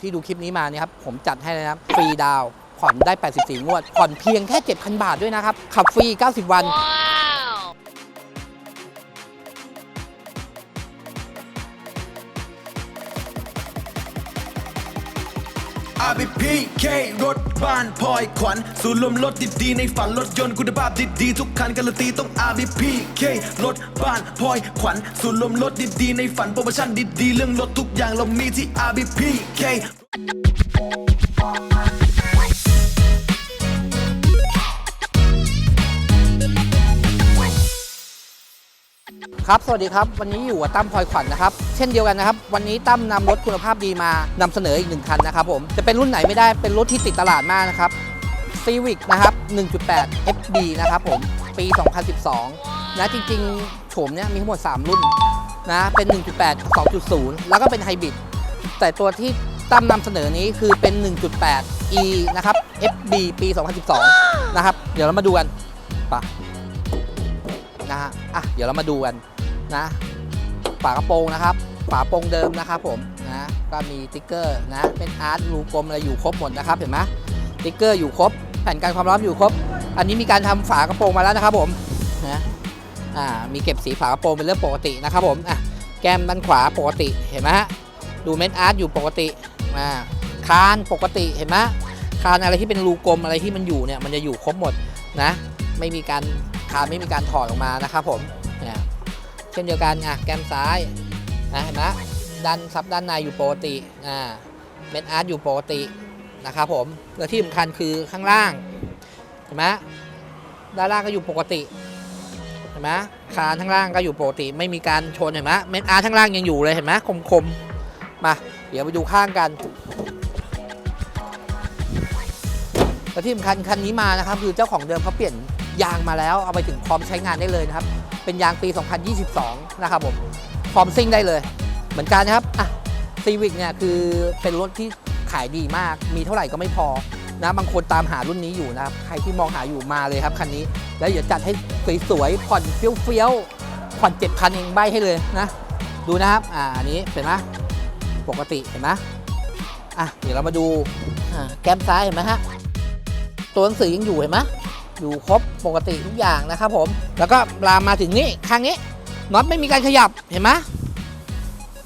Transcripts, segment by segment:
ที่ดูคลิปนี้มาเนี่ยครับผมจัดให้เลยนะครับฟรีดาวผ่อนได้ 84 งวด ผ่อนเพียงแค่ 7,000 บาทด้วยนะครับ ขับฟรี 90 วัน อาบีพีเครถบ้านพลอยขวัญศูนย์รวมรถดีๆในฝันรถยนต์คุณภาพดีๆทุกคันการันตีต้องอาบีพีเครถบ้านพลอยขวัญศูนย์รวมรถดีๆในฝันโปรโมชั่นดีๆเรื่องรถทุกอย่างเรามีที่อาบีพีเค ครับ สวัสดีครับ วันนี้อยู่กับตั้มพลอยขวัญนะครับ เช่นเดียวกันนะครับ วันนี้ตั้มนำรถคุณภาพดีมานำเสนออีกหนึ่งคันนะครับผม จะเป็นรุ่นไหนไม่ได้ เป็นรถที่ติดตลาดมากนะครับ Civic นะครับ 1.8 FD นะครับผม ปี 2012 นะ จริงๆ โฉมเนี้ยมีทั้งหมด 3 รุ่นนะ เป็น 1.8 2.0 แล้วก็เป็นไฮบริด แต่ตัวที่ตั้มนำเสนอนี้คือเป็น 1.8 E นะครับ FD ปี 2012 นะครับ เดี๋ยวเรามาดูกันไปะนะฮะ อะ เดี๋ยวเรามาดูกัน นะฝากระโปรงนะครับฝาโปรงเดิมนะครับผมนะก็มีติ๊กเกอร์นะเป็นอาร์ตรูกลมอะไรอยู่ครบหมดนะครับเห็นไหมติ๊กเกอร์อยู่ครบ แผ่นกันความร้อนอยู่ครบ อันนี้มีการทำฝากระโปรงมาแล้วนะครับผมนะอ่ามีเก็บสีฝากระโปรงเป็นเรื่องปกตินะครับผมอะแก้มด้านขวาปกติเห็นไหมฮะดูเม็ดอาร์ตอยู่ปกติอ่าคานปกติเห็นไหมคานอะไรที่เป็นรูกลมอะไรที่มันอยู่เนี่ยมันจะอยู่ครบหมดนะไม่มีการคานไม่มีการถอดออกมานะครับผม เช่นเดียวกันอะแกมซ้ายนะเห็นไหมด้านซับด้านในอยู่ปกติอ่าเม็ดอาร์ตอยู่ปกตินะครับผมแล้วที่สำคัญคือข้างล่างเห็นไหมด้านล่างก็อยู่ปกติเห็นไหมคานข้างล่างก็อยู่ปกติ ไม่มีการชนเห็นไหมเม็ดอาร์ตข้างล่างยังอยู่เลยเห็นไหมคมๆมาเดี๋ยวไปดูข้างกันและที่สำคัญคันนี้มานะครับคือเจ้าของเดิมเขาเปลี่ยน ยางมาแล้วเอาไปถึงพร้อมใช้งานได้เลยนะครับ เป็นยางปี 2022 นะครับผมพร้อมซิ่งได้เลย เหมือนกันนะครับอะซีวิกเนี่ยคือเป็นรถที่ขายดีมาก มีเท่าไหร่ก็ไม่พอนะบางคนตามหารุ่นนี้อยู่นะครับ ใครที่มองหาอยู่มาเลยครับคันนี้ แล้วเดี๋ยวจัดให้สวยๆผ่อนเฟี้ยวๆผ่อนเจ็ดพันเองใบให้เลยนะ ดูนะครับ อ่าอันนี้เห็นไหมปกติเห็นไหมอะเดี๋ยวเรามาดูแก้มซ้ายเห็นไหมฮะตัวหนังสือยังอยู่เห็นไหม อยู่ครบปกติทุกอย่างนะครับผมแล้วก็ลามมาถึงนี่ข้างนี้น็อตไม่มีการขยับเห็นไหม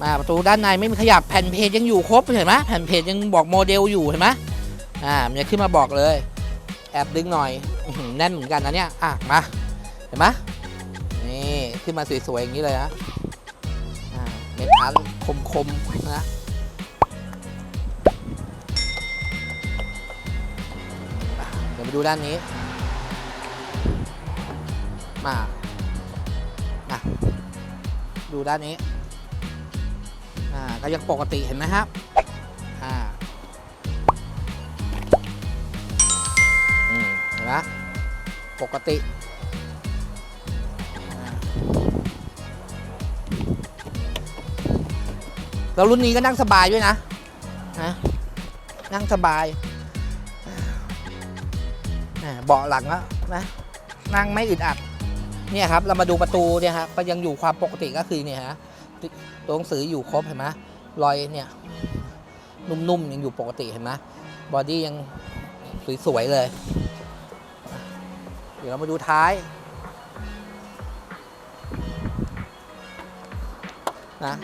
มาประตูด้านในไม่มีขยับแผ่นเพจยังอยู่ครบเห็นไหมแผ่นเพจยังบอกโมเดลอยู่เห็นไหมอ่ามันจะขึ้นมาบอกเลย แอบดึงหน่อยแน่นเหมือนกันนะเนี่ยอะมาเห็นไหมนี่ขึ้นมาสวยๆอย่างนี้เลยนะอ่าเม็ดอาร์คมๆนะเดี๋ยวไปดูด้านนี้ มาดูด้านนี้อ่าก็ยังปกติเห็นไหมครับอ่าเห็นไหมปกติอ่าแล้วรุ่นนี้ก็นั่งสบายด้วยนะนะนั่งสบายเบาะหลังอะนะนั่งไม่อึดอัด เนี่ยครับเรามาดูประตูเนี่ยครับก็ยังอยู่ความปกติก็คือเนี่ยฮะตัวหนังสืออยู่ครบเห็นไหมรอยเนี่ยนุ่มๆยังอยู่ปกติเห็นไหมบอดี้ยังสวยๆเลย เดี๋ยวเรามาดูท้ายนะ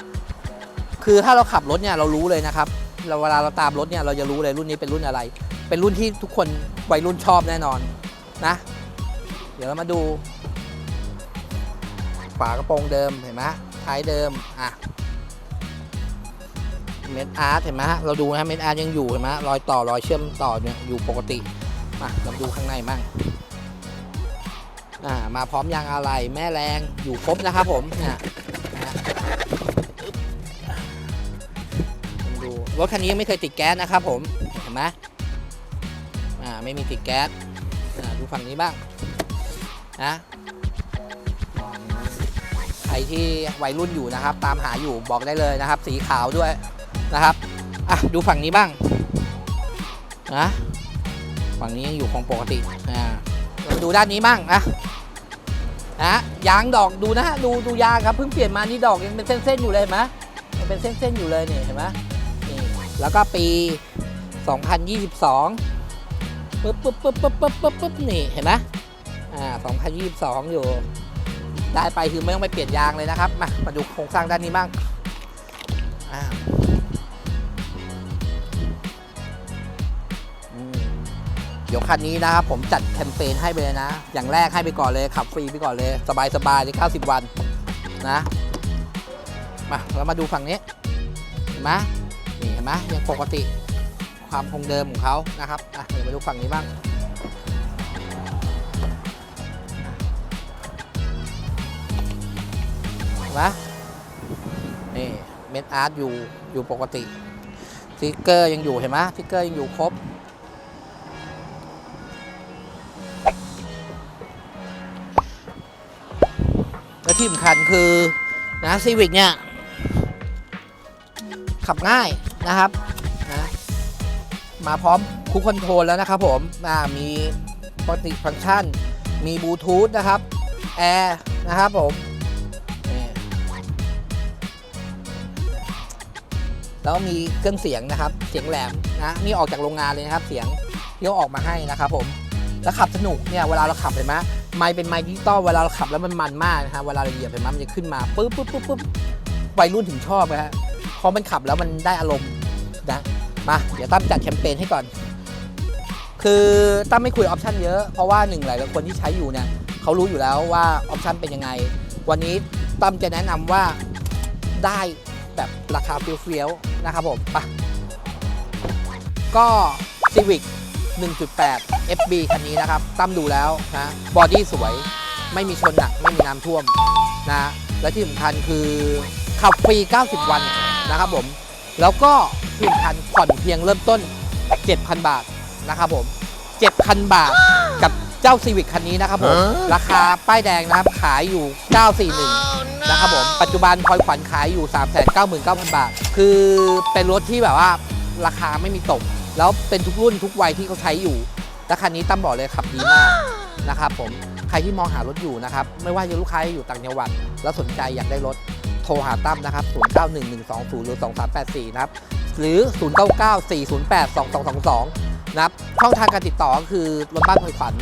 คือถ้าเราขับรถเนี่ยเรารู้เลยนะครับเราเวลาเราตามรถเนี่ยเราจะรู้เลยรุ่นนี้เป็นรุ่นอะไร เป็นรุ่นที่ทุกคนวัยรุ่นชอบแน่นอนนะ เดี๋ยวเรามาดู ฝากระโปรงเดิมเห็นไหมท้ายเดิมอะเม็ดอาร์ตเห็นไหมเราดูนะเม็ดอาร์ตยังอยู่เห็นไหมรอยต่อรอยเชื่อมต่อเนี่ยอยู่ปกติมาเราดูข้างในมั่งอ่ามาพร้อมยางอะไหล่แม่แรงอยู่ครบนะครับผมเนี่ยดูรถคันนี้ยังไม่เคยติดแก๊สนะครับผมเห็นไหมอ่าไม่มีติดแก๊สอ่าดูฝั่งนี้บ้างนะ ครที่วัยรุ่นอยู่นะครับ ตามหาอยู่บอกได้เลยนะครับ สีขาวด้วยนะครับอะดูฝั่งนี้บ้างนะฝั่งนี้ยังอยู่คงปกติอ่าดูด้านนี้บ้างนะนะยางดอกดูนะฮะดูดูยางครับเพิ่งเปลี่ยนมานี่ดอกยังเป็นเส้นๆอยู่เลยเห็นไหมยังเป็นเส้นๆอยู่เลยนี่เห็นไหมนี่แล้วก็ปี 2022ปึ๊บปึ๊บปึ๊บปึ๊บปึ๊บปึ๊บปึ๊บนี่เห็นไหมอ่า2022 อยู่ ได้ไปคือไม่ต้องไปเปลี่ยนยางเลยนะครับ มามาดูโครงสร้างด้านนี้บ้างเดี๋ยวคันนี้นะครับผมจัดแคมเปญให้ไปเลยนะ อย่างแรกให้ไปก่อนเลยขับฟรีไปก่อนเลย สบายสบายเลย90 วันนะ มาเรามาดูฝั่งนี้ เห็นไหมนี่เห็นไหมยังปกติความคงเดิมของเขานะครับอะเดี๋ยวมาดูฝั่งนี้บ้าง ห็นไหมนี่เม็ดอาร์ตอยู่อยู่ปกติสติกเกอร์ยังอยู่เห็นไหมสติกเกอร์ยังอยู่ครบและที่สำคัญคือนะซีวิกเนี่ย ขับง่ายนะครับนะมาพร้อมคูคอนโทรลแล้วนะครับผมมีปกติฟังก์ชัน มีบลูทูธนะครับ แอร์นะครับผม แล้วมีเครื่องเสียงนะครับ เสียงแหลมนะนี่ออกจากโรงงานเลยนะครับ เสียงที่เขาออกมาให้นะครับผมแล้วขับสนุกเนี่ยเวลาเราขับเห็นไหมไมค์เป็นไมค์ดิจิตอลเวลาเราขับแล้วมันมันมากนะฮะเวลาเราเหยียบเห็นไหมมันจะขึ้นมาปุ๊บปุ๊บปุ๊บปุ๊บวัยรุ่นถึงชอบนะฮะพอมันขับแล้วมันได้อารมณ์นะมาเดี๋ยวตั้มจัดแคมเปญให้ก่อน คือตั้มไม่คุยออปชันเยอะเพราะว่าหนึ่งหลายคนที่ใช้อยู่เนี่ยเขารู้อยู่แล้วว่าออปชันเป็นยังไง วันนี้ตั้มจะแนะนำว่าได้แบบราคาเฟี้ยวๆ นะครับผมไปก็ Civic 1.8 FB คันนี้นะครับตั้มดูแล้วนะบอดี้สวยไม่มีชนหนักไม่มีน้ำท่วมนะและที่สำคัญคือขับฟรี 90 วันนะครับผม แล้วก็ที่สำคัญผ่อนเพียงเริ่มต้น 7,000 บาทนะครับผม 7,000 บาทกับเจ้า Civic คันนี้นะครับผม ราคาป้ายแดงนะครับขายอยู่ 941 นะครับผมปัจจุบันพลอยขวัญขายอยู่ 399,000 บาท คือเป็นรถที่แบบว่าราคาไม่มีตก แล้วเป็นทุกรุ่นทุกวัยที่เขาใช้อยู่และคันนี้ตั้มบอกเลยขับดีมากนะครับผมใครที่มองหารถอยู่นะครับ ไม่ว่าจะลูกค้าอยู่ต่างจังหวัด แล้วสนใจอยากได้รถโทรหาตั้มนะครับ 091120หรือ2384 นะครับ หรือ 0994082222 นะครับ ช่องทางการติดต่อก็คือรถบ้านพลอยขวัญ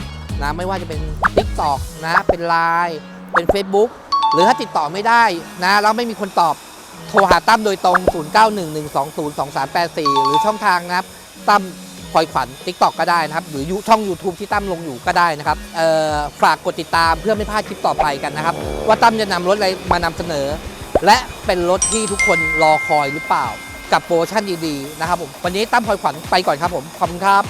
นะไม่ว่าจะเป็น TikTok นะเป็น Line เป็น Facebook หรือถ้าติดต่อไม่ได้นะแล้วไม่มีคนตอบโทรหาตั้มโดยตรง 0911202384 หรือช่องทางนะครับ ตั้มพลอยขวัญ TikTok ก็ได้นะครับ หรือยูช่อง YouTube ที่ตั้มลงอยู่ก็ได้นะครับฝากกดติดตามเพื่อไม่พลาดคลิปต่อไปกันนะครับ ว่าตั้มจะนำรถอะไรมานำเสนอ และเป็นรถที่ทุกคนรอคอยหรือเปล่า กับโปรโมชั่นดีๆนะครับผมวันนี้ตั้มพลอยขวัญไปก่อนครับผมขอบคุณครับ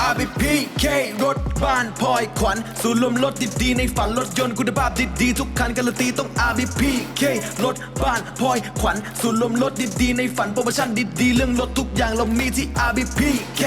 อาบีพีเครถบ้านพลอยขวัญศูนย์รวมรถดีๆในฝันรถยนต์คุณภาพดีๆทุกคันการันตีต้องอาบีพีเครถบ้านพลอยขวัญศูนย์รวมรถดีๆในฝันโปรโมชั่นดีๆเรื่องรถทุกอย่างเรามีที่อาบีพีเค